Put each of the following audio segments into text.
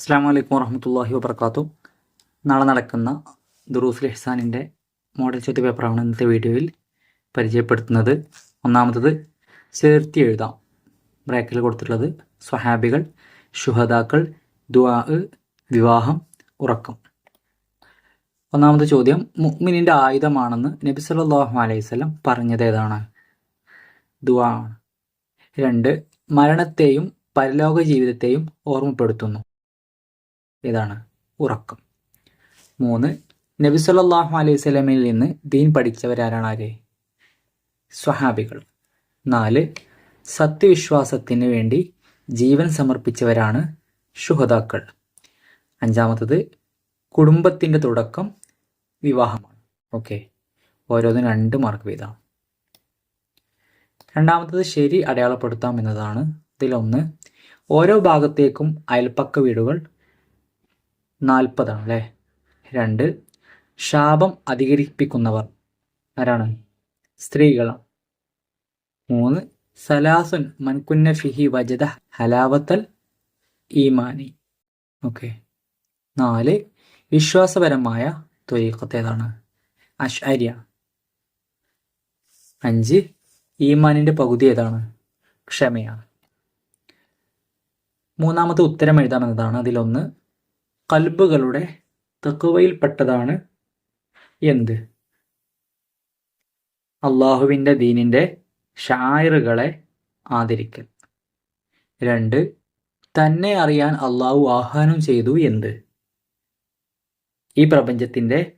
അസ്സാം വലൈക്കും വറഹമത്തല്ലാഹി വബർക്കാത്തു നാളെ നടക്കുന്ന ദുറൂസുൽ ഇഹ്സാനിന്റെ മോഡൽ ചോദ്യ പേപ്പറാണ് ഇന്നത്തെ വീഡിയോയിൽ പരിചയപ്പെടുത്തുന്നത്. ഒന്നാമത്തത് ചേർത്തി എഴുതാം. ബ്രാക്കിൽ കൊടുത്തിട്ടുള്ളത് സ്വഹാബികൾ ഷുഹദാക്കൾ ദുആ വിവാഹം ഉറക്കം. ഒന്നാമത്തെ ചോദ്യം മുഅ്മിനിന്റെ ആയുധമാണെന്ന് നബി സല്ലല്ലാഹു അലൈഹി വസല്ലം പറഞ്ഞത് ഏതാണ്? ദുആ രണ്ട് മരണത്തെയും പരലോക ജീവിതത്തെയും ഓർമ്മപ്പെടുത്തുന്നു. ഏതാണ് ഉറക്കം. മൂന്ന് നബി സല്ലാഹു അലൈഹി സ്വലമിൽ നിന്ന് ദീൻ പഠിച്ചവരാരാണ് ആര്? സ്വഹാബികൾ. നാല് സത്യവിശ്വാസത്തിന് വേണ്ടി ജീവൻ സമർപ്പിച്ചവരാണ് ഷുഹതാക്കൾ അഞ്ചാമത്തത് കുടുംബത്തിന്റെ തുടക്കം വിവാഹമാണ്. ഓക്കെ. ഓരോന്നിനും രണ്ട് മാർക്ക് വീതമാണ് രണ്ടാമത്തത് ശരി അടയാളപ്പെടുത്താം എന്നതാണ്. ഇതിലൊന്ന് ഓരോ ഭാഗത്തേക്കും അയൽപ്പക്ക വീടുകൾ നാൽപ്പതാണ് അല്ലേ രണ്ട് ശാപം അധികരിപ്പിക്കുന്നവർ ആരാണ്? സ്ത്രീകളാണ്. മൂന്ന് സലാസുൻ മൻകുന്ന ഫിഹി വജദ ഹലാവത്തൽ ഈമാനി. ഓക്കെ. നാല് വിശ്വാസപരമായ ത്വരീഖത്ത് ഏതാണ്? അഷ്അര്യ. അഞ്ച് ഈമാനിന്റെ പകുതി ഏതാണ്? ക്ഷമയാണ്. മൂന്നാമത്തെ ഉത്തരം എഴുതാമെന്നതാണ്. അതിലൊന്ന് കൽബുകളുടെ തക്കുവയിൽപ്പെട്ടതാണ് എന്ത്? അള്ളാഹുവിന്റെ ദീനിന്റെ ഷായറുകളെ ആദരിക്കൽ. രണ്ട് തന്നെ അറിയാൻ അള്ളാഹു ആഹ്വാനം ചെയ്തു എന്ത്? ഈ പ്രപഞ്ചത്തിന്റെ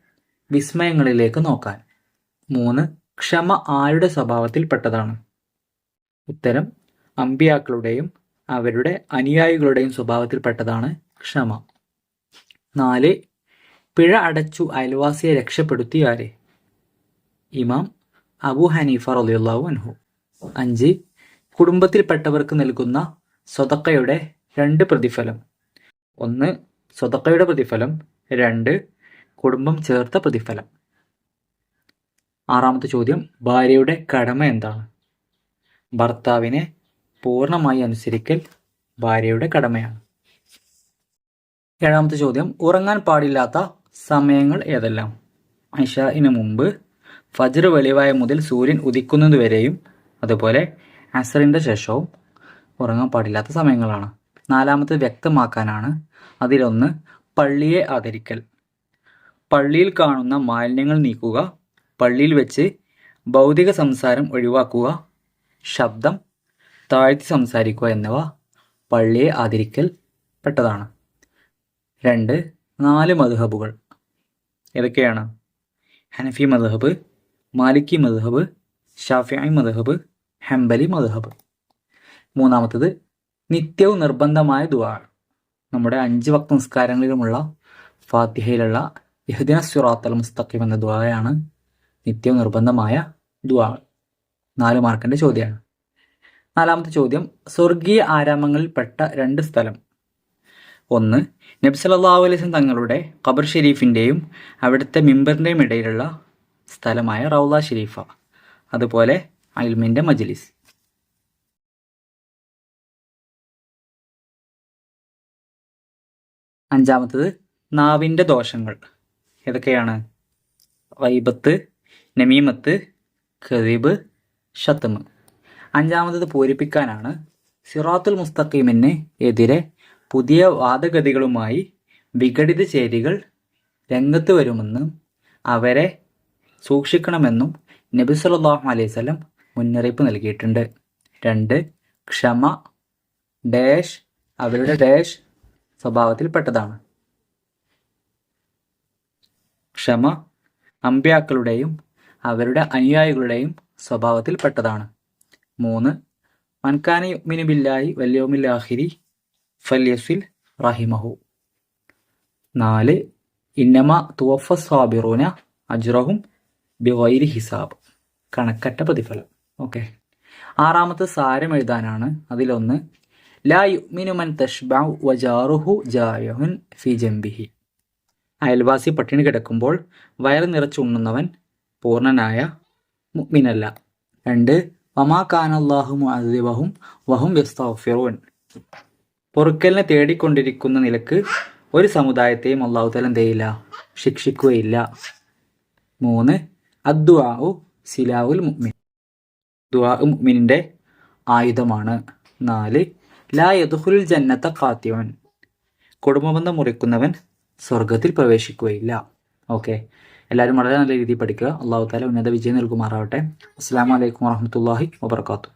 വിസ്മയങ്ങളിലേക്ക് നോക്കാൻ. മൂന്ന് ക്ഷമ ആരുടെ സ്വഭാവത്തിൽപ്പെട്ടതാണ്? ഉത്തരം അമ്പിയാക്കളുടെയും അവരുടെ അനുയായികളുടെയും സ്വഭാവത്തിൽപ്പെട്ടതാണ് ക്ഷമ. നാല് പിഴ അടച്ചു അയൽവാസിയെ രക്ഷപ്പെടുത്തി ആരെ ഇമാം അബു ഹനീഫ റളിയല്ലാഹു അൻഹു. അഞ്ച് കുടുംബത്തിൽപ്പെട്ടവർക്ക് നൽകുന്ന സ്വതക്കയുടെ രണ്ട് പ്രതിഫലം. ഒന്ന് സ്വതക്കയുടെ പ്രതിഫലം. രണ്ട് കുടുംബം ചേർത്ത പ്രതിഫലം. ആറാമത്തെ ചോദ്യം ഭാര്യയുടെ കടമ എന്താണ്? ഭർത്താവിനെ പൂർണമായി അനുസരിക്കൽ ഭാര്യയുടെ കടമയാണ്. ഏഴാമത്തെ ചോദ്യം. ഉറങ്ങാൻ പാടില്ലാത്ത സമയങ്ങൾ ഏതെല്ലാം? ഇഷാഇന് മുമ്പ്. ഫജർ വെളിവായ മുതൽ സൂര്യൻ ഉദിക്കുന്നതുവരെയും അതുപോലെ അസറിന്റെ ശേഷവും ഉറങ്ങാൻ പാടില്ലാത്ത സമയങ്ങളാണ്. നാലാമത്തെ വ്യക്തമാക്കാനാണ് അതിലൊന്ന് പള്ളിയെ ആദരിക്കൽ. പള്ളിയിൽ കാണുന്ന മാലിന്യങ്ങൾ നീക്കുക പള്ളിയിൽ വെച്ച് ഭൗതിക സംസാരം ഒഴിവാക്കുക ശബ്ദം താഴ്ത്തി സംസാരിക്കുക എന്നിവ പള്ളിയെ ആദരിക്കൽ പെട്ടതാണ്. രണ്ട് നാല് മധുഹബുകൾ ഏതൊക്കെയാണ്? ഹനഫി മധുഹബ് മാലിക്കി മധുഹബ് ഷാഫിയായി മധുഹബ് ഹംബലി മധുഹബ് മൂന്നാമത്തത് നിത്യവും നിർബന്ധമായ ദുആ. നമ്മുടെ അഞ്ച് വക്ത നിസ്കാരങ്ങളിലുമുള്ള ഫാത്തിഹയിലുള്ള യഹദിന സുറാത്തൽ മുസ്തഖിം എന്ന ദുആയാണ് നിത്യവും നിർബന്ധമായ ദുആ. നാല് മാർക്കിന്റെ ചോദ്യമാണ്. നാലാമത്തെ ചോദ്യം സ്വർഗീയ ആരാമങ്ങളിൽപ്പെട്ട രണ്ട് സ്ഥലം. ഒന്ന് നബി സല്ലല്ലാഹു അലൈഹി തങ്ങളുടെ ഖബർ ഷെരീഫിന്റെയും അവിടുത്തെ മിമ്പറിന്റെയും ഇടയിലുള്ള സ്ഥലമായ റൗള ഷെരീഫ അതുപോലെ അൽമിന്റെ മജ്ലിസ്. അഞ്ചാമത്തത് നാവിന്റെ ദോഷങ്ങൾ. ഏതൊക്കെയാണ്? വൈബത്ത് നമീമത്ത് ഖദീബ് ഷത്തമ് അഞ്ചാമത്തത് പൂരിപ്പിക്കാനാണ്. സിറാത്തുൽ മുസ്തഖീമിന് എതിരെ പുതിയ വാദഗതികളുമായി വിഘടിത ചേരികൾ രംഗത്ത് വരുമെന്നും അവരെ സൂക്ഷിക്കണമെന്നും നബി സല്ലല്ലാഹു അലൈഹി വസല്ലം മുന്നറിയിപ്പ് നൽകിയിട്ടുണ്ട്. രണ്ട് ക്ഷമ ഡാഷ് അവരുടെ ഡാഷ് സ്വഭാവത്തിൽപ്പെട്ടതാണ്. ക്ഷമ അമ്പ്യാക്കളുടെയും അവരുടെ അനുയായികളുടെയും സ്വഭാവത്തിൽപ്പെട്ടതാണ്. മൂന്ന് മൻകാനി മിനുബില്ലായി വല്യോമില്ലാഹിരി ഫല്യസിൽ റഹിമഹു. നാല് ഇന്നമ തുവഫ സ്വാബിറൂന അജ്റഹും ബിവൈരി ഹിസാബ്. കണക്കറ്റ പ്രതിഫലം. ഓക്കെ. ആറാമത്തെ സാരം എഴുതാനാണ്. അതിലൊന്ന് ലാ യുഗ്മിനു മൻ തഷ്ബഉ വജാറുഹു ജായഹുൻ ഫി ജംബിഹി. അയൽവാസി പട്ടിണി കിടക്കുമ്പോൾ വയറ് നിറച്ചുണ്ണുന്നവൻ പൂർണനായ മുഗ്മിനല്ല രണ്ട് വമാ കാനല്ലാഹു മുഅദ്ദിബഹും വഹും യസ്തഗ്ഫിറൂൻ. പൊറുക്കലിനെ തേടിക്കൊണ്ടിരിക്കുന്ന നിലയ്ക്ക് ഒരു സമുദായത്തെയും അള്ളാഹുതല എന്ത് ചെയ്യില്ല? ശിക്ഷിക്കുകയില്ല. മൂന്ന് അദ്വാഉ സിലാവുൽ മുഅ്മിൻ. ദുആ മുഅ്മിനിന്റെ ആയുധമാണ്. നാല് ലാ യദുഹുൽ ജന്നത്ത ഖാത്തിവൻ കുടുംബബന്ധം മുറിക്കുന്നവൻ സ്വർഗത്തിൽ പ്രവേശിക്കുകയില്ല. ഓക്കെ. എല്ലാവരും വളരെ നല്ല രീതിയിൽ പഠിക്കുക. അള്ളാഹു താല ഉന്നത വിജയം നൽകുമാറാവട്ടെ. അസ്സാം വലൈക്കും വാഹമത്തല്ലാഹി വാബർക്കാത്തു